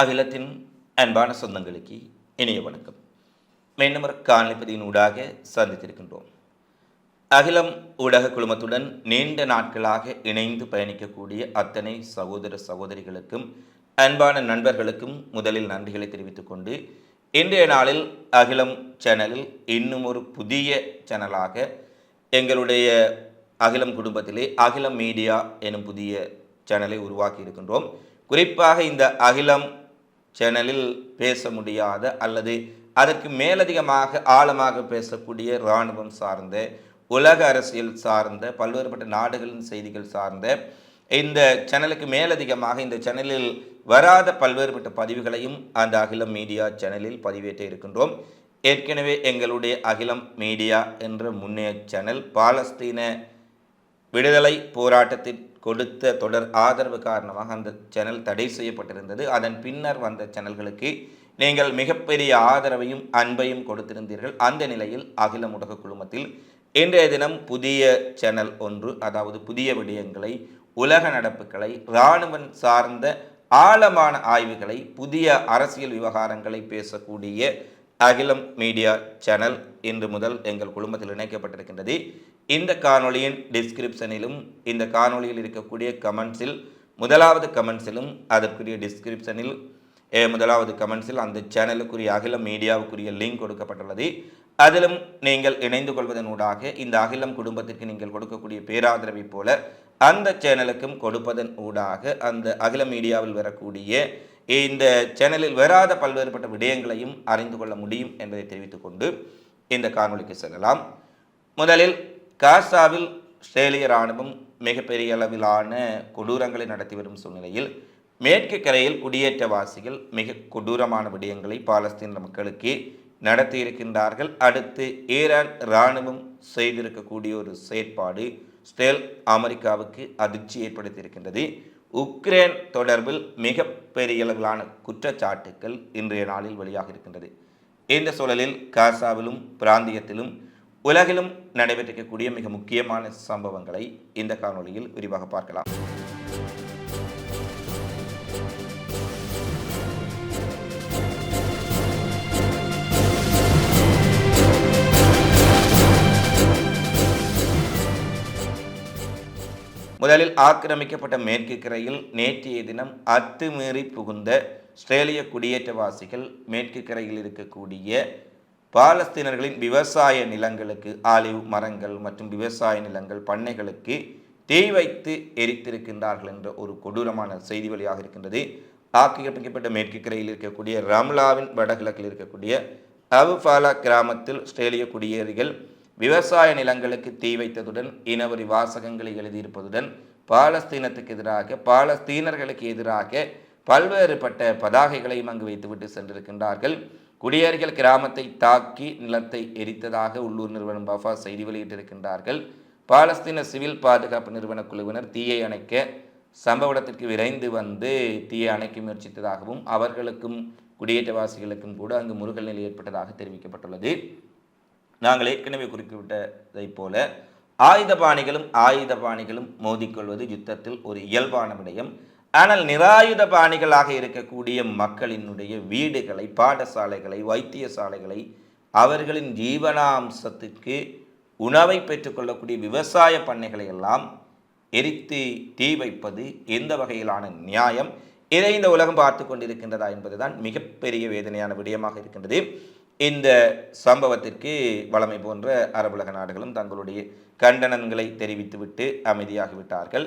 அகிலத்தின் அன்பான சொந்தங்களுக்கு இனிய வணக்கம். மீண்டும் ஒரு காணொலிப்பதியின் ஊடாக சந்தித்திருக்கின்றோம். அகிலம் ஊடக குழுமத்துடன் நீண்ட நாட்களாக இணைந்து பயணிக்கக்கூடிய அத்தனை சகோதர சகோதரிகளுக்கும் அன்பான நண்பர்களுக்கும் முதலில் நன்றிகளை தெரிவித்துக் கொண்டு இன்றைய நாளில் அகிலம் சேனலில் இன்னும் ஒரு புதிய சேனலாக எங்களுடைய அகிலம் குடும்பத்திலே அகிலம் மீடியா எனும் புதிய சேனலை உருவாக்கி இருக்கின்றோம். குறிப்பாக இந்த அகிலம் சேனலில் பேச முடியாத அல்லது அதற்கு மேலதிகமாக ஆழமாக பேசக்கூடிய இராணுவம் சார்ந்த உலக அரசியல் சார்ந்த பல்வேறுபட்ட நாடுகளின் செய்திகள் சார்ந்த இந்த சேனலுக்கு மேலதிகமாக இந்த சேனலில் வராத பல்வேறுபட்ட பதிவுகளையும் அந்த அகிலம் மீடியா சேனலில் பதிவேற்ற இருக்கின்றோம். ஏற்கனவே எங்களுடைய அகிலம் மீடியா என்ற முன்னைய சேனல் பாலஸ்தீன விடுதலை போராட்டத்தின் கொடுத்த தொடர் ஆதரவு காரணமாக அந்த சேனல் தடை செய்யப்பட்டிருந்தது. அதன் பின்னர் வந்த சேனல்களுக்கு நீங்கள் மிகப்பெரிய ஆதரவையும் அன்பையும் கொடுத்திருந்தீர்கள். அந்த நிலையில் அகில முடக குழுமத்தில் இன்றைய தினம் புதிய சேனல் ஒன்று அதாவது புதிய விடயங்களை உலக நடப்புகளை இராணுவம் சார்ந்த ஆழமான ஆய்வுகளை புதிய அரசியல் விவகாரங்களை பேசக்கூடிய அகிலம் மீடியா சேனல் இன்று முதல் எங்கள் குழுமத்தில் இணைக்கப்பட்டிருக்கின்றது. இந்த காணொளியின் டிஸ்கிரிப்ஷனிலும் இந்த காணொளியில் இருக்கக்கூடிய கமெண்ட்ஸில் முதலாவது கமெண்ட்ஸிலும் அதற்குரிய டிஸ்கிரிப்ஷனில் முதலாவது கமெண்ட்ஸில் அந்த சேனலுக்குரிய அகிலம் மீடியாவுக்குரிய லிங்க் கொடுக்கப்பட்டுள்ளது. அதிலும் நீங்கள் இணைந்து கொள்வதன் ஊடாக இந்த அகிலம் குடும்பத்திற்கு நீங்கள் கொடுக்கக்கூடிய பேராதரவை போல அந்த சேனலுக்கும் கொடுப்பதன் ஊடாக அந்த அகில மீடியாவில் வரக்கூடிய இந்த சேனலில் வராத பல்வேறுபட்ட விடயங்களையும் அறிந்து கொள்ள முடியும் என்பதை தெரிவித்துக் கொண்டு இந்த காணொலிக்கு செல்லலாம். முதலில் காசாவில் ஆஸ்திரேலிய இராணுவம் மிகப்பெரிய அளவிலான கொடூரங்களை நடத்தி வரும் சூழ்நிலையில் மேற்கு கரையில் குடியேற்றவாசிகள் மிக கொடூரமான விடயங்களை பாலஸ்தீன மக்களுக்கு நடத்தியிருக்கின்றார்கள் அடுத்து ஈரான் இராணுவம் செய்திருக்கக்கூடிய ஒரு செயற்பாடு ஸ்டேல் அமெரிக்காவுக்கு அதிர்ச்சி ஏற்படுத்தியிருக்கின்றது. உக்ரைன் தொடர்பில் மிக பெரிய அளவிலான குற்றச்சாட்டுக்கள் இன்றைய நாளில் வெளியாக இருக்கின்றது இந்த சூழலில் காசாவிலும் பிராந்தியத்திலும் உலகிலும் நடைபெற்றிருக்கக்கூடிய மிக முக்கியமான சம்பவங்களை இந்த காணொளியில் விரிவாக பார்க்கலாம். முதலில் ஆக்கிரமிக்கப்பட்ட மேற்கு கரையில் நேற்றைய தினம் அத்துமீறி புகுந்த ஆஸ்திரேலிய குடியேற்றவாசிகள் மேற்கு கரையில் இருக்கக்கூடிய பாலஸ்தீனர்களின் விவசாய நிலங்களுக்கு ஆலிவ் மரங்கள் மற்றும் விவசாய நிலங்கள் பண்ணைகளுக்கு தீ வைத்து எரித்திருக்கின்றார்கள் என்ற ஒரு கொடூரமான செய்தி வழியாக இருக்கின்றது. ஆக்கிரமிக்கப்பட்ட மேற்கு கரையில் இருக்கக்கூடிய ரம்லாவின் வடகிழக்கில் இருக்கக்கூடிய அவுஃபாலா கிராமத்தில் ஆஸ்திரேலிய குடியேறிகள் விவசாய நிலங்களுக்கு தீ வைத்ததுடன் இனவரி வாசகங்களை எழுதியிருப்பதுடன் பாலஸ்தீனத்துக்கு எதிராக பாலஸ்தீனர்களுக்கு எதிராக பல்வேறுபட்ட பதாகைகளையும் அங்கு வைத்துவிட்டு சென்றிருக்கின்றார்கள். குடியேறிகள் கிராமத்தை தாக்கி நிலத்தை எரித்ததாக உள்ளூர் நிறுவனம் பஃபா செய்தி வெளியிட்டிருக்கின்றார்கள். பாலஸ்தீன சிவில் பாதுகாப்பு நிறுவன குழுவினர் தீயை அணைக்க சம்பவ இடத்திற்கு விரைந்து வந்து தீயை அணைக்க முயற்சித்ததாகவும் அவர்களுக்கும் குடியேற்றவாசிகளுக்கும் கூட அங்கு முருகல் நிலை ஏற்பட்டதாக தெரிவிக்கப்பட்டுள்ளது. நாங்கள் ஏற்கனவே குறிப்பிட்டதைப் போல ஆயுதபாணிகளும் ஆயுதபாணிகளும் மோதிக்கொள்வது யுத்தத்தில் ஒரு இயல்பான விடயம். ஆனால் நிராயுத பாணிகளாக இருக்கக்கூடிய மக்களினுடைய வீடுகளை பாடசாலைகளை வைத்தியசாலைகளை அவர்களின் ஜீவனாம்சத்துக்கு உணவை பெற்றுக்கொள்ளக்கூடிய விவசாய பண்ணைகளை எல்லாம் எரித்து தீ வைப்பது எந்த வகையிலான நியாயம்? இதை இந்த உலகம் பார்த்து கொண்டிருக்கின்றதா என்பதுதான் மிகப்பெரிய வேதனையான விடயமாக இருக்கின்றது. இந்த சம்பவத்திற்கு வளமை போன்ற அரபுலக நாடுகளும் தங்களுடைய கண்டனங்களை தெரிவித்துவிட்டு அமைதியாகிவிட்டார்கள்.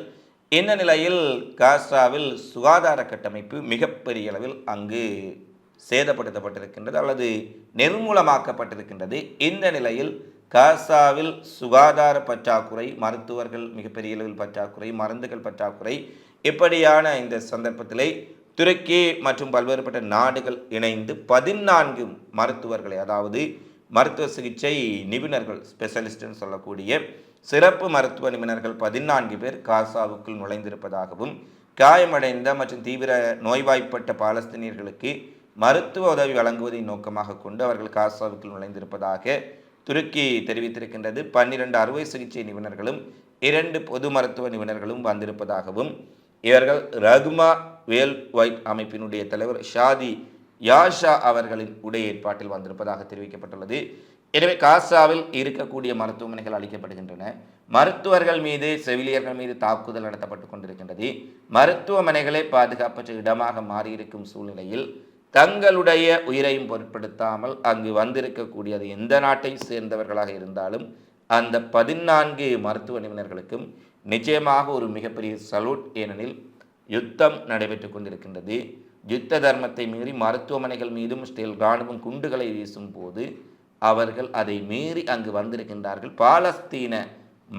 இந்த நிலையில் காசாவில் சுகாதார கட்டமைப்பு மிகப்பெரிய அளவில் அங்கு சேதப்படுத்தப்பட்டிருக்கின்றது அல்லது நிர்மூலமாக்கப்பட்டிருக்கின்றது? இந்த நிலையில் காசாவில் சுகாதார பற்றாக்குறை மருத்துவர்கள் மிகப்பெரிய அளவில் பற்றாக்குறை மருந்துகள் பற்றாக்குறை இப்படியான இந்த சந்தர்ப்பத்திலே துருக்கி மற்றும் பல்வேறுபட்ட நாடுகள் இணைந்து பதினான்கு மருத்துவர்களை அதாவது மருத்துவ சிகிச்சை நிபுணர்கள் ஸ்பெஷலிஸ்ட்னு சொல்லக்கூடிய சிறப்பு மருத்துவ நிபுணர்கள் பதினான்கு பேர் காசாவுக்குள் நுழைந்திருப்பதாகவும் காயமடைந்த மற்றும் தீவிர நோய்வாய்ப்பட்ட பாலஸ்தீனியர்களுக்கு மருத்துவ உதவி வழங்குவதை நோக்கமாக கொண்டு அவர்கள் காசாவுக்குள் நுழைந்திருப்பதாக துருக்கி தெரிவித்திருக்கின்றது. பன்னிரண்டு அறுவை சிகிச்சை நிபுணர்களும் இரண்டு பொது மருத்துவ நிபுணர்களும் வந்திருப்பதாகவும் இவர்கள் ரகுமா வேல் ஒயிட் அமைப்பினுடைய தலைவர் ஷாதி யாஷா அவர்களின் உடைய ஏற்பாட்டில் வந்திருப்பதாக தெரிவிக்கப்பட்டுள்ளது. எனவே காசாவில் இருக்கக்கூடிய மருத்துவமனைகள் அளிக்கப்படுகின்றன. மருத்துவர்கள் மீது செவிலியர்கள் மீது தாக்குதல் நடத்தப்பட்டு கொண்டிருக்கின்றது. மருத்துவமனைகளை பாதுகாப்பற்ற இடமாக மாறியிருக்கும் சூழ்நிலையில் தங்களுடைய உயிரையும் பொருட்படுத்தாமல் அங்கு வந்திருக்கக்கூடியது எந்த நாட்டை சேர்ந்தவர்களாக இருந்தாலும் அந்த பதினான்கு மருத்துவ நிபுணர்களுக்கும் நிச்சயமாக ஒரு மிகப்பெரிய சலூட் ஏனெனில் யுத்தம் நடைபெற்று கொண்டிருக்கின்றது. யுத்த தர்மத்தை மீறி மருத்துவமனைகள் மீதும் ஸ்டேல் இராணுவம் குண்டுகளை வீசும் போது அவர்கள் அதை மீறி அங்கு வந்திருக்கின்றார்கள். பாலஸ்தீன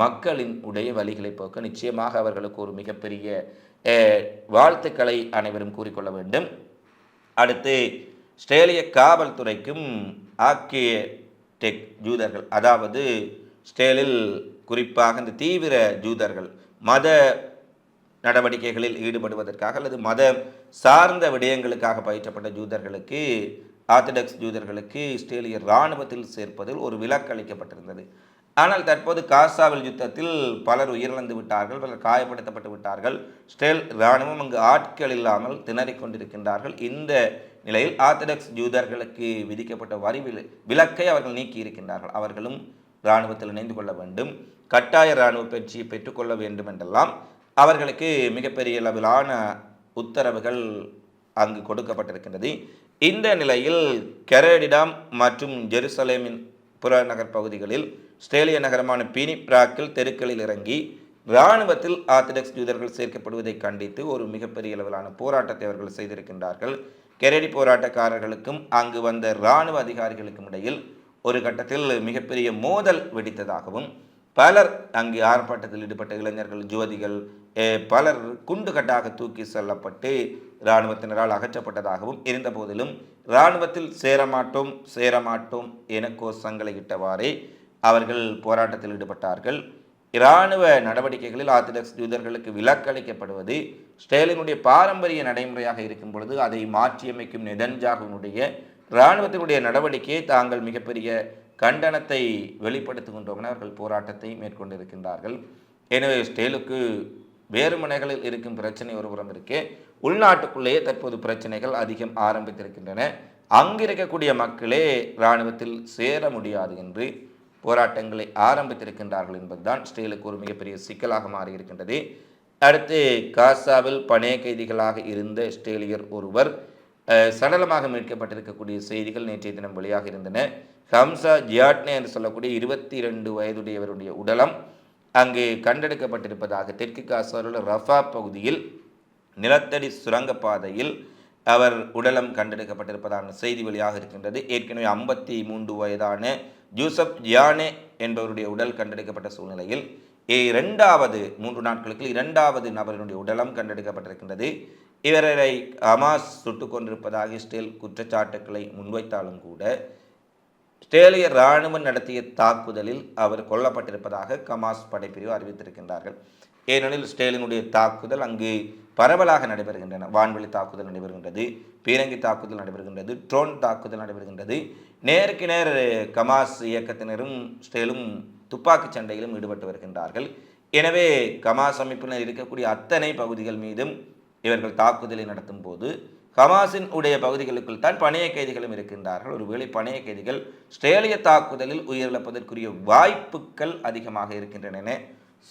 மக்களின் உடைய வழிகளை போக்க நிச்சயமாக அவர்களுக்கு ஒரு மிகப்பெரிய வாழ்த்துக்களை அனைவரும் கூறிக்கொள்ள வேண்டும். அடுத்து ஸ்ட்ரேலிய காவல்துறைக்கும் ஆக்கிய டெக் ஜூதர்கள் அதாவது ஸ்டேலில் குறிப்பாக இந்த தீவிர ஜூதர்கள் மத நடவடிக்கைகளில் ஈடுபடுவதற்காக அல்லது மத சார்ந்த விடயங்களுக்காக பயிற்றப்பட்ட ஜூதர்களுக்கு ஆர்த்தடாக்ஸ் ஜூதர்களுக்கு இஸ்ரேலிய இராணுவத்தில் சேர்ப்பதில் ஒரு விலக்கு அளிக்கப்பட்டிருந்தது. ஆனால் தற்போது காசாவில் யுத்தத்தில் பலர் உயிரிழந்து விட்டார்கள் பலர் காயப்படுத்தப்பட்டு விட்டார்கள். ஸ்டேல் இராணுவம் அங்கு ஆட்கள் இல்லாமல் திணறிக் கொண்டிருக்கின்றார்கள். இந்த நிலையில் ஆர்த்தடாக்ஸ் ஜூதர்களுக்கு விதிக்கப்பட்ட வரி வில- விலக்கை அவர்கள் நீக்கி இருக்கின்றார்கள். அவர்களும் இராணுவத்தில் இணைந்து கொள்ள வேண்டும். கட்டாய இராணுவ பயிற்சியை பெற்றுக்கொள்ள வேண்டும் என்றெல்லாம் அவர்களுக்கு மிகப்பெரிய அளவிலான உத்தரவுகள் அங்கு கொடுக்கப்பட்டிருக்கின்றது. இந்த நிலையில் கெரடிடாம் மற்றும் ஜெருசலேமின் புறநகர் பகுதிகளில் ஸ்ட்ரேலிய நகரமான பீனிப்ராக்கில் தெருக்களில் இறங்கி இராணுவத்தில் ஆர்த்தடாக்ஸ் யூதர்கள் சேர்க்கப்படுவதை கண்டித்து ஒரு மிகப்பெரிய அளவிலான போராட்டத்தை அவர்கள் செய்திருக்கின்றார்கள். கெரடி போராட்டக்காரர்களுக்கும் அங்கு வந்த இராணுவ அதிகாரிகளுக்கும் இடையில் ஒரு கட்டத்தில் மிகப்பெரிய மோதல் வெடித்ததாகவும் பலர் அங்கு ஆர்ப்பாட்டத்தில் ஈடுபட்ட இளைஞர்கள் ஜோதிகள் பலர் குண்டுகட்டாக தூக்கி செல்லப்பட்டு இராணுவத்தினரால் அகற்றப்பட்டதாகவும் இருந்தபோதிலும் இராணுவத்தில் சேரமாட்டோம் சேரமாட்டோம் என கோஷங்களை இட்டவாறே அவர்கள் போராட்டத்தில் ஈடுபட்டார்கள். இராணுவ நடவடிக்கைகளில் ஆர்த்தடாக்ஸ் யூதர்களுக்கு விலக்களிக்கப்படுவது ஸ்டேலினுடைய பாரம்பரிய நடைமுறையாக இருக்கும் பொழுது அதை மாற்றியமைக்கும் நெதன்ஜாகுனுடைய இராணுவத்தினுடைய நடவடிக்கையை தாங்கள் மிகப்பெரிய கண்டனத்தை வெளிப்படுத்துகின்றோம் அவர்கள் போராட்டத்தை மேற்கொண்டிருக்கின்றார்கள். எனவே ஸ்டேலுக்கு வேறு முனைகளில் இருக்கும் பிரச்சனை ஒருபுறம் இருக்கே உள்நாட்டுக்குள்ளேயே தற்போது பிரச்சனைகள் அதிகம் ஆரம்பித்திருக்கின்றன. அங்கிருக்கக்கூடிய மக்களே இராணுவத்தில் சேர முடியாது என்று போராட்டங்களை ஆரம்பித்திருக்கின்றார்கள் என்பதுதான் ஸ்டேலுக்கு ஒரு மிகப்பெரிய சிக்கலாக மாறியிருக்கின்றது. அடுத்து காசாவில் பணைய கைதிகளாக இருந்த ஸ்டேலியர் ஒருவர் சடலமாக மீட்கப்பட்டிருக்கக்கூடிய செய்திகள் நேற்றைய தினம் வெளியாக இருந்தன. ஹம்சா ஜியாட்னே என்று சொல்லக்கூடிய இருபத்தி இரண்டு வயதுடையவருடைய உடலம் அங்கு கண்டெடுக்கப்பட்டிருப்பதாக தெற்கு காசாவில் ரஃபா பகுதியில் நிலத்தடி சுரங்கப்பாதையில் அவர் உடலம் கண்டெடுக்கப்பட்டிருப்பதான செய்தி வெளியாக இருக்கின்றது. ஏற்கனவே ஐம்பத்தி மூன்று வயதான ஜூசப் ஜியானே என்பவருடைய உடல் கண்டெடுக்கப்பட்ட சூழ்நிலையில் இரண்டாவது மூன்று நாட்களுக்கு இரண்டாவது நபரினுடைய உடலம் கண்டெடுக்கப்பட்டிருக்கின்றது. இவரை ஹமாஸ் சுட்டுக் கொண்டிருப்பதாக இஸ்ரேல் குற்றச்சாட்டுக்களை முன்வைத்தாலும் கூட ஸ்ட்ரேலிய இராணுவம் நடத்திய தாக்குதலில் அவர் கொல்லப்பட்டிருப்பதாக கமாஸ் படைப்பிரிவு அறிவித்திருக்கின்றார்கள். ஏனெனில் ஸ்டேலினுடைய தாக்குதல் அங்கு பரவலாக நடைபெறுகின்றன. வான்வெளி தாக்குதல் நடைபெறுகின்றது பீரங்கி தாக்குதல் நடைபெறுகின்றது ட்ரோன் தாக்குதல் நடைபெறுகின்றது. நேருக்கு நேர் கமாஸ் இயக்கத்தினரும் ஸ்டேலும் துப்பாக்கிச் சண்டையிலும் ஈடுபட்டு வருகின்றார்கள். எனவே கமாஸ் அமைப்பினர் இருக்கக்கூடிய அத்தனை பகுதிகள் மீதும் இவர்கள் தாக்குதலை நடத்தும் போது ஹமாஸின் உடைய பகுதிகளுக்குள் தான் பணைய கைதிகளும் இருக்கின்றார்கள். ஒருவேளை பணைய கைதிகள் ஸ்ட்ரேலிய தாக்குதலில் உயிரிழப்பதற்குரிய வாய்ப்புகள் அதிகமாக இருக்கின்றன என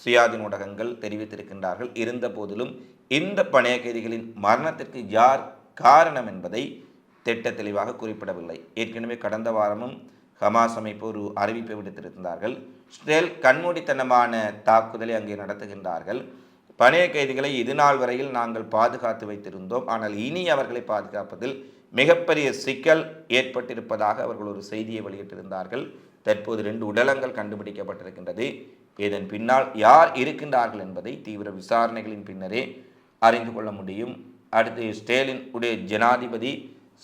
சுயாதீன ஊடகங்கள் தெரிவித்திருக்கின்றார்கள். இருந்த போதிலும் இந்த பணைய கைதிகளின் மரணத்திற்கு யார் காரணம் என்பதை திட்ட தெளிவாக குறிப்பிடவில்லை. ஏற்கனவே கடந்த வாரமும் ஹமாஸ் அமைப்பு ஒரு அறிவிப்பை விடுத்திருந்தார்கள். ஸ்டேல் கண்மூடித்தனமான தாக்குதலை அங்கே நடத்துகின்றார்கள். பணைய கைதிகளை இதுநாள் வரையில் நாங்கள் பாதுகாத்து வைத்திருந்தோம். ஆனால் இனி அவர்களை பாதுகாப்பதில் மிகப்பெரிய சிக்கல் ஏற்பட்டிருப்பதாக அவர்கள் ஒரு செய்தியை வெளியிட்டிருந்தார்கள். தற்போது ரெண்டு உடலங்கள் கண்டுபிடிக்கப்பட்டிருக்கின்றது. இதன் பின்னால் யார் இருக்கின்றார்கள் என்பதை தீவிர விசாரணைகளின் பின்னரே அறிந்து கொள்ள முடியும். அடுத்து ஸ்டேலின் உடைய ஜனாதிபதி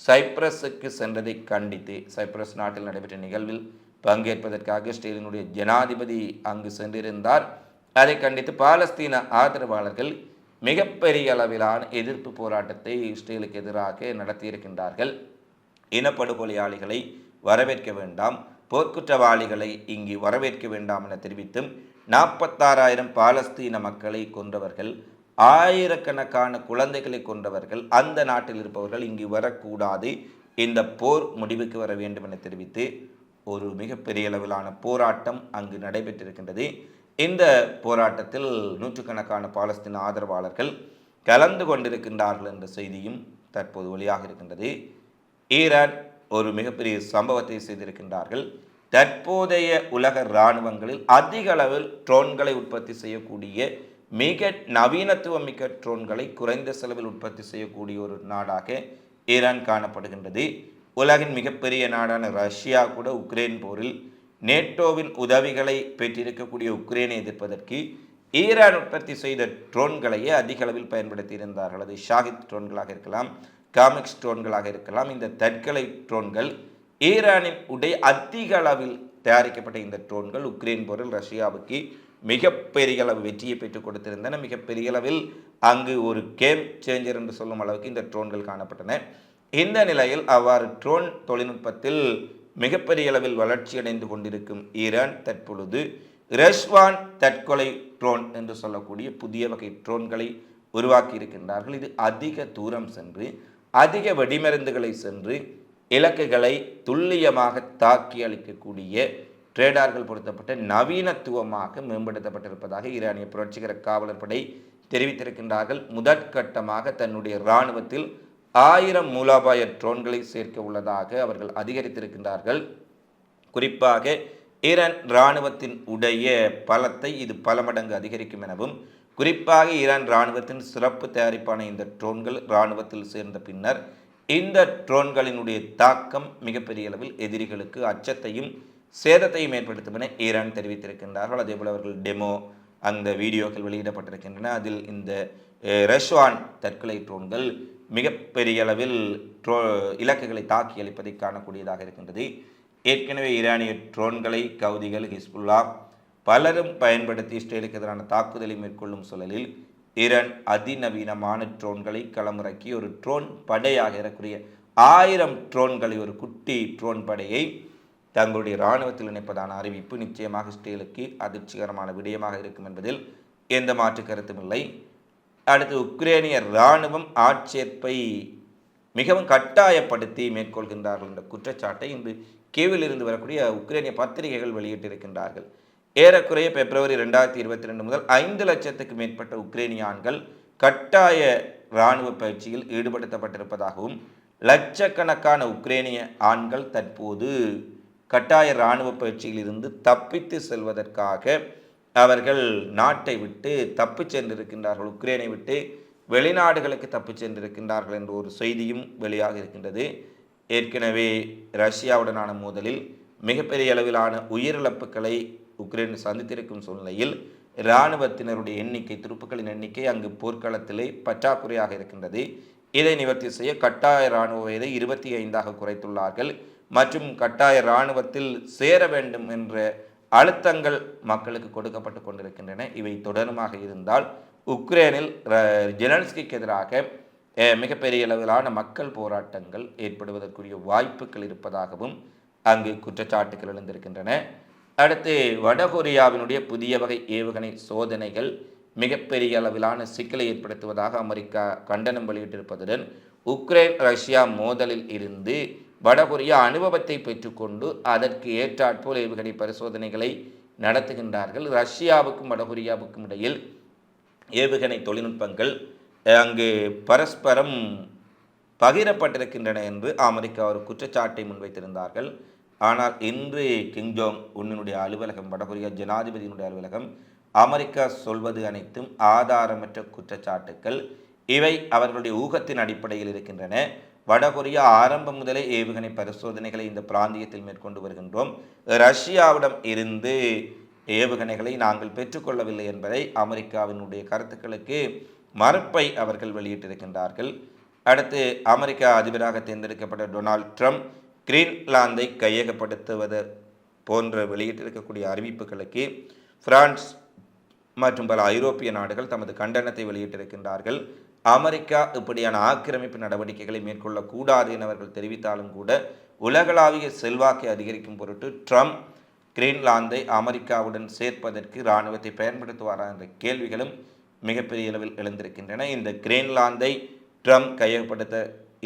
சைப்ரஸுக்கு சென்றதை கண்டித்து சைப்ரஸ் நாட்டில் நடைபெற்ற நிகழ்வில் பங்கேற்பதற்காக ஸ்டேலினுடைய ஜனாதிபதி அங்கு சென்றிருந்தார். அதை கண்டித்து பாலஸ்தீன ஆதரவாளர்கள் மிகப்பெரிய அளவிலான எதிர்ப்பு போராட்டத்தை இஸ்ரேலுக்கு எதிராக நடத்தியிருக்கின்றார்கள். இனப்படுகொலையாளிகளை வரவேற்க வேண்டாம். போர்க்குற்றவாளிகளை இங்கு வரவேற்க வேண்டாம் என தெரிவித்தும் நாற்பத்தாறாயிரம் பாலஸ்தீன மக்களை கொன்றவர்கள் ஆயிரக்கணக்கான குழந்தைகளை கொன்றவர்கள் அந்த நாட்டில் இருப்பவர்கள் இங்கு வரக்கூடாது. இந்த போர் முடிவுக்கு வர வேண்டும் என தெரிவித்து ஒரு மிகப்பெரிய அளவிலான போராட்டம் அங்கு நடைபெற்றிருக்கின்றது. இந்த போராட்டத்தில் நூற்றுக்கணக்கான பாலஸ்தீன ஆதரவாளர்கள் கலந்து கொண்டிருக்கின்றார்கள் என்ற செய்தியும் தற்போது வெளியாக இருக்கின்றது. ஈரான் ஒரு மிகப்பெரிய சம்பவத்தை செய்திருக்கின்றார்கள். தற்போதைய உலக இராணுவங்களில் அதிக அளவில் ட்ரோன்களை உற்பத்தி செய்யக்கூடிய மிக நவீனத்துவம் மிக்க ட்ரோன்களை குறைந்த செலவில் உற்பத்தி செய்யக்கூடிய ஒரு நாடாக ஈரான் காணப்படுகின்றது. உலகின் மிகப்பெரிய நாடான ரஷ்யா கூட உக்ரைன் போரில் நேட்டோவின் உதவிகளை பெற்றிருக்கக்கூடிய உக்ரைனை எதிர்ப்பதற்கு ஈரான் உற்பத்தி செய்த ட்ரோன்களையே அதிக அளவில் பயன்படுத்தியிருந்தார்கள். அது ஷாஹித் ட்ரோன்களாக இருக்கலாம் காமிக்ஸ் ட்ரோன்களாக இருக்கலாம். இந்த தற்கொலை ட்ரோன்கள் ஈரானின் உடைய அதிக அளவில் தயாரிக்கப்பட்ட இந்த ட்ரோன்கள் உக்ரைன் போரில் ரஷ்யாவுக்கு மிகப்பெரிய அளவு வெற்றியை பெற்றுக் கொடுத்திருந்தன. மிகப்பெரிய அளவில் அங்கு ஒரு கேம் சேஞ்சர் என்று சொல்லும் அளவுக்கு இந்த ட்ரோன்கள் காணப்பட்டன. இந்த நிலையில் அவ்வாறு ட்ரோன் தொழில்நுட்பத்தில் மிகப்பெரிய அளவில் வளர்ச்சியடைந்து கொண்டிருக்கும் ஈரான் தற்பொழுது ரெஷ்வான் தற்கொலை ட்ரோன் என்று சொல்லக்கூடிய புதிய வகை ட்ரோன்களை உருவாக்கி இருக்கின்றார்கள். இது அதிக தூரம் சென்று அதிக வெடிமருந்துகளை சென்று இலக்குகளை துல்லியமாக தாக்கி அளிக்கக்கூடிய ட்ரேடார்கள் பொருத்தப்பட்ட நவீனத்துவமாக மேம்படுத்தப்பட்டிருப்பதாக ஈரானிய புரட்சிகர காவலர் படை தெரிவித்திருக்கின்றார்கள். முதற்கட்டமாக தன்னுடைய இராணுவத்தில் ஆயிரம் மூலாபாய ட்ரோன்களை சேர்க்க உள்ளதாக அவர்கள் அதிகரித்திருக்கின்றார்கள். குறிப்பாக ஈரான் இராணுவத்தின் உடைய பலத்தை இது பல மடங்கு அதிகரிக்கும் எனவும் குறிப்பாக ஈரான் இராணுவத்தின் சிறப்பு தயாரிப்பான இந்த ட்ரோன்கள் இராணுவத்தில் சேர்ந்த பின்னர் இந்த ட்ரோன்களினுடைய தாக்கம் மிகப்பெரிய அளவில் எதிரிகளுக்கு அச்சத்தையும் சேதத்தையும் ஏற்படுத்தும் என ஈரான் தெரிவித்திருக்கின்றார்கள். அதேபோல் அவர்கள் டெமோ அந்த வீடியோக்கள் வெளியிடப்பட்டிருக்கின்றன. அதில் இந்த ரெஷ்வான் தற்கொலை ட்ரோன்கள் மிகப்பெரிய அளவில் ட்ரோ இலக்குகளை தாக்கி அளிப்பதை காணக்கூடியதாக இருக்கின்றது. ஏற்கனவே ஈரானிய ட்ரோன்களை கவுதிகள் ஹிஸ்புல்லா பலரும் பயன்படுத்தி இஸ்ரேலுக்கு எதிரான தாக்குதலை மேற்கொள்ளும் சூழலில் ஈரான் அதிநவீனமான ட்ரோன்களை களமிறக்கி ஒரு ட்ரோன் படையாக இருக்கக்கூடிய ஆயிரம் ட்ரோன்களை ஒரு குட்டி ட்ரோன் படையை தங்களுடைய இராணுவத்தில் இணைப்பதான அறிவிப்பு நிச்சயமாக இஸ்ரேலுக்கு அதிர்ச்சிகரமான விடயமாக இருக்கும் என்பதில் எந்த மாற்று கருத்தும் இல்லை. அடுத்து உக்ரேனிய இராணுவம் ஆட்சேர்ப்பை மிகவும் கட்டாயப்படுத்தி மேற்கொள்கின்றார்கள் என்ற குற்றச்சாட்டை இன்று கீவில் இருந்து வரக்கூடிய உக்ரேனிய பத்திரிகைகள் வெளியிட்டிருக்கின்றார்கள். ஏறக்குறைய பிப்ரவரி ரெண்டாயிரத்தி இருபத்தி ரெண்டு முதல் ஐந்து லட்சத்துக்கு மேற்பட்ட உக்ரேனியான்கள் கட்டாய இராணுவ பயிற்சியில் ஈடுபடுத்தப்பட்டிருப்பதாகவும் லட்சக்கணக்கான உக்ரேனிய ஆண்கள் தற்போது கட்டாய இராணுவ பயிற்சியில் இருந்து தப்பித்து செல்வதற்காக அவர்கள் நாட்டை விட்டு தப்பு சென்றிருக்கின்றார்கள் உக்ரைனை விட்டு வெளிநாடுகளுக்கு தப்பு சென்றிருக்கின்றார்கள் என்ற ஒரு செய்தியும் வெளியாக இருக்கின்றது. ஏற்கனவே ரஷ்யாவுடனான மோதலில் மிகப்பெரிய அளவிலான உயிரிழப்புகளை உக்ரைன் சந்தித்திருக்கும் சூழ்நிலையில் இராணுவத்தினருடைய எண்ணிக்கை துருப்புக்களின் எண்ணிக்கை அங்கு போர்க்களத்திலே பற்றாக்குறையாக இருக்கின்றது. இதை நிவர்த்தி செய்ய கட்டாய இராணுவ வயதை இருபத்தி ஐந்தாக குறைத்துள்ளார்கள். மற்றும் கட்டாய இராணுவத்தில் சேர வேண்டும் என்ற அழுத்தங்கள் மக்களுக்கு கொடுக்கப்பட்டு கொண்டிருக்கின்றன. இவை தொடருமாக இருந்தால் உக்ரைனில் ஜெலன்ஸ்கிக்கு எதிராக மிகப்பெரிய அளவிலான மக்கள் போராட்டங்கள் ஏற்படுவதற்குரிய வாய்ப்புகள் இருப்பதாகவும் அங்கு குற்றச்சாட்டுகள் எழுந்திருக்கின்றன. அடுத்து வடகொரியாவினுடைய புதிய வகை ஏவுகணை சோதனைகள் மிகப்பெரிய அளவிலான சிக்கலை ஏற்படுத்துவதாக அமெரிக்கா கண்டனம் வெளியிட்டிருப்பதுடன் உக்ரைன் ரஷ்யா மோதலில் இருந்து வடகொரியா அனுபவத்தை பெற்றுக்கொண்டு அதற்கு ஏற்றாற்போல் ஏவுகணை பரிசோதனைகளை நடத்துகின்றார்கள். ரஷ்யாவுக்கும் வடகொரியாவுக்கும் இடையில் ஏவுகணை தொழில்நுட்பங்கள் அங்கு பரஸ்பரம் பகிரப்பட்டிருக்கின்றன என்று அமெரிக்கா ஒரு குற்றச்சாட்டை முன்வைத்திருந்தார்கள். ஆனால் இன்று கிங்ஜோங் உன்னினுடைய அலுவலகம் வடகொரியா ஜனாதிபதியினுடைய அலுவலகம் அமெரிக்கா சொல்வது அனைத்தும் ஆதாரமற்ற குற்றச்சாட்டுக்கள். இவை அவர்களுடைய ஊகத்தின் அடிப்படையில் இருக்கின்றன. வடகொரியா ஆரம்பம் முதலே ஏவுகணை பரிசோதனைகளை இந்த பிராந்தியத்தில் மேற்கொண்டு வருகின்றோம். ரஷ்யாவிடம் இருந்து ஏவுகணைகளை நாங்கள் பெற்றுக்கொள்ளவில்லை என்பதை அமெரிக்காவினுடைய கருத்துக்களுக்கு மறுப்பை அவர்கள் வெளியிட்டிருக்கின்றார்கள். அடுத்து அமெரிக்கா அதிபராக தேர்ந்தெடுக்கப்பட்ட டொனால்ட் ட்ரம்ப் கிரீன்லாந்தை கையகப்படுத்துவது போன்ற வெளியிட்டிருக்கக்கூடிய அறிவிப்புகளுக்கு பிரான்ஸ் மற்றும் பல ஐரோப்பிய நாடுகள் தமது கண்டனத்தை வெளியிட்டிருக்கின்றார்கள். அமெரிக்கா இப்படியான ஆக்கிரமிப்பு நடவடிக்கைகளை மேற்கொள்ளக்கூடாது என அவர்கள் தெரிவித்தாலும் கூட உலகளாவிய செல்வாக்கை அதிகரிக்கும் பொருட்டு ட்ரம்ப் கிரீன்லாந்தை அமெரிக்காவுடன் சேர்ப்பதற்கு இராணுவத்தை பயன்படுத்துவாரா என்ற கேள்விகளும் மிகப்பெரிய அளவில் எழுந்திருக்கின்றன. இந்த கிரீன்லாந்தை ட்ரம்ப் கையகப்படுத்த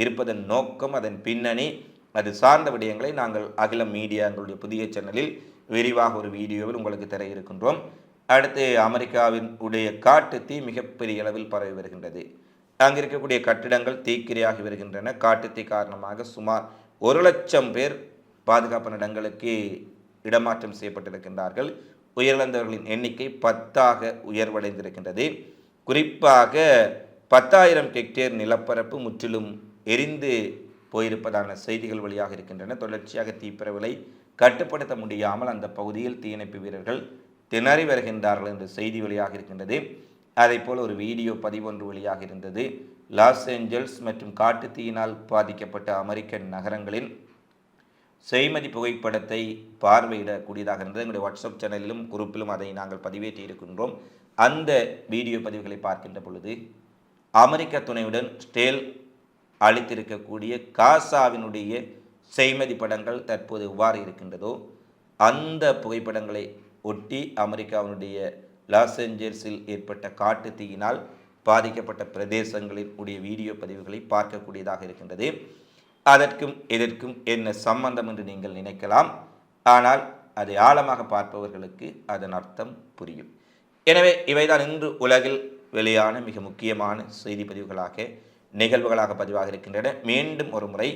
இருப்பதன் நோக்கம் அதன் பின்னணி அது சார்ந்த விடயங்களை நாங்கள் அகிலம் மீடியா எங்களுடைய புதிய சேனலில் விரிவாக ஒரு வீடியோவில் உங்களுக்கு தர இருக்கின்றோம். அடுத்து அமெரிக்காவின் உடைய காட்டு தீ மிகப்பெரிய அளவில் பரவி வருகின்றது. அங்கே இருக்கக்கூடிய கட்டிடங்கள் தீக்கிரையாகி வருகின்றன. காட்டுத்தீ காரணமாக சுமார் ஒரு லட்சம் பேர் பாதுகாப்பான இடங்களுக்கு இடமாற்றம் செய்யப்பட்டிருக்கின்றார்கள். உயிரிழந்தவர்களின் எண்ணிக்கை பத்தாக உயர்வடைந்திருக்கின்றது. குறிப்பாக பத்தாயிரம் ஹெக்டேர் நிலப்பரப்பு முற்றிலும் எரிந்து போயிருப்பதான செய்திகள் வழியாக இருக்கின்றன. தொடர்ச்சியாக தீப்பரவலை கட்டுப்படுத்த முடியாமல் அந்த பகுதியில் தீயணைப்பு வீரர்கள் திணறி வருகின்றார்கள் என்ற செய்தி வழியாக இருக்கின்றது. அதே போல் ஒரு வீடியோ பதிவு ஒன்று வெளியாக இருந்தது. லாஸ் ஏஞ்சல்ஸ் மற்றும் காட்டுத்தீயினால் பாதிக்கப்பட்ட அமெரிக்க நகரங்களின் செய்மதி புகைப்படத்தை பார்வையிடக்கூடியதாக இருந்தது. எங்களுடைய வாட்ஸ்அப் சேனலிலும் குரூப்பிலும் அதை நாங்கள் பதிவேற்றி இருக்கின்றோம். அந்த வீடியோ பதிவுகளை பார்க்கின்ற பொழுது அமெரிக்க துணையுடன் ஸ்டேல் அளித்திருக்கக்கூடிய காசாவினுடைய செய்மதி படங்கள் தற்போது எவ்வாறு இருக்கின்றதோ அந்த புகைப்படங்களை ஒட்டி அமெரிக்காவினுடைய லாஸ் ஏஞ்சல்ஸில் ஏற்பட்ட காட்டு தீயினால் பாதிக்கப்பட்ட பிரதேசங்களின் உடைய வீடியோ பதிவுகளை பார்க்கக்கூடியதாக இருக்கின்றது. அதற்கும் இதற்கும் என்ன சம்பந்தம் என்று நீங்கள் நினைக்கலாம். ஆனால் அதை ஆழமாக பார்ப்பவர்களுக்கு அதன் அர்த்தம் புரியும். எனவே இவைதான் இன்று உலகில் வெளியான மிக முக்கியமான செய்தி பதிவுகளாக நிகழ்வுகளாக பதிவாக இருக்கின்றன. மீண்டும் ஒரு முறை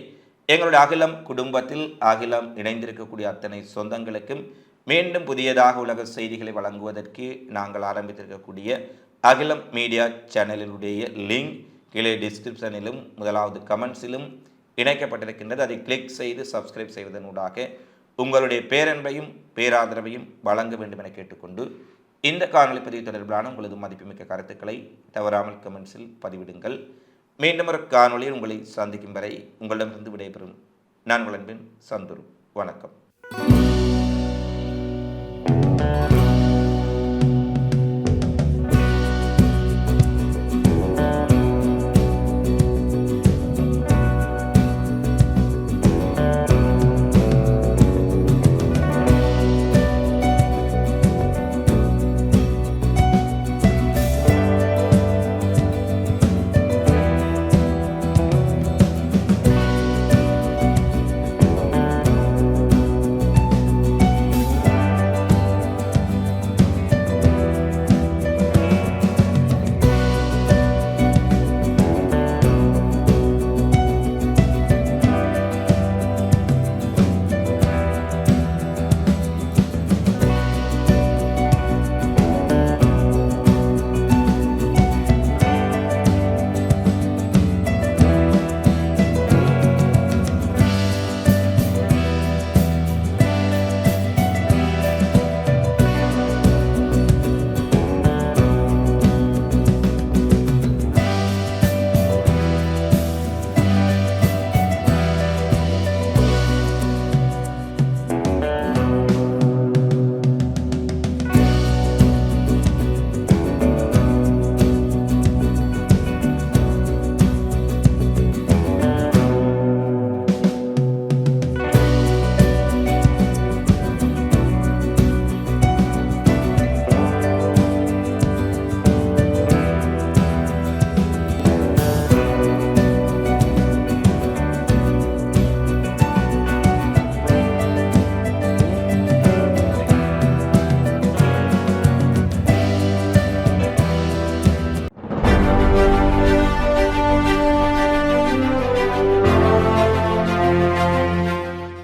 எங்களுடைய அகிலம் குடும்பத்தில் அகிலம் இணைந்திருக்கக்கூடிய அத்தனை சொந்தங்களுக்கும் மீண்டும் புதியதாக உலக செய்திகளை வழங்குவதற்கு நாங்கள் ஆரம்பித்திருக்கக்கூடிய அகிலம் மீடியா சேனலினுடைய லிங்க் கீழே டிஸ்கிரிப்ஷனிலும் முதலாவது கமெண்ட்ஸிலும் இணைக்கப்பட்டிருக்கின்றது. அதை கிளிக் செய்து சப்ஸ்கிரைப் செய்வதனூடாக உங்களுடைய பேரன்பையும் பேராதரவையும் வழங்க வேண்டும் என கேட்டுக்கொண்டு இந்த காணொலி பதிவு தொடர்பிலான உங்களது மதிப்புமிக்க கருத்துக்களை தவறாமல் கமெண்ட்ஸில் பதிவிடுங்கள். மீண்டும் ஒரு காணொலியில் உங்களை சந்திக்கும் வரை உங்களிடமிருந்து விடைபெறும். நான் உங்கள் அன்பின் சந்துரு. வணக்கம். Música